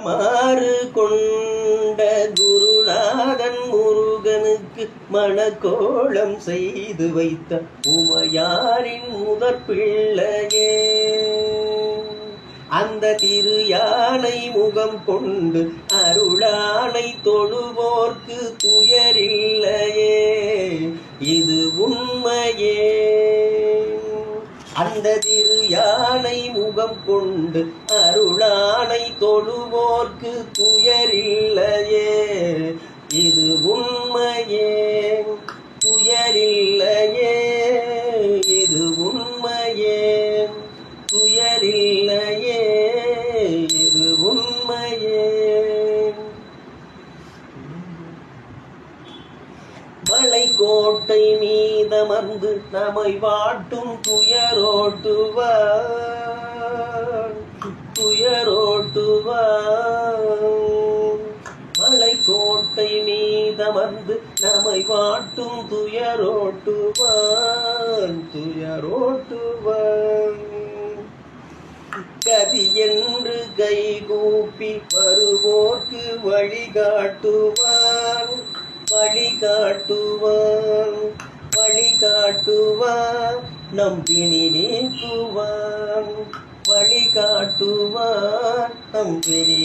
மாறு கொண்ட குருநாதன் முருகனுக்கு மணக்கோலம் செய்து வைத்த உமையாரின் முதற் பிள்ளையே. அந்த திரு யானை முகம் கொண்டு அருளானை தொழுவோர்க்கு துயரில்லையே. இது உண்மையே. அந்த திரு யானை முகம் கொண்டு அருளானை தொழுவோர்க்கு துயரில்லையே. இது உண்மையே. கோட்டை மீதமர்ந்து நம்மை வாட்டும் துயரோட்டுவார். துயரோட்டுவார். கோட்டை மீதமர்ந்து நம்மை வாட்டும் துயரோட்டுவார். துயரோட்டுவார். கதி என்று கை கூப்பி வருவோர்க்கு வழிகாட்டுவான் காட்டுவான் வழி காட்டுவான் நம்பினி நீக்குவான் வழி காட்டுவான் நம்பினி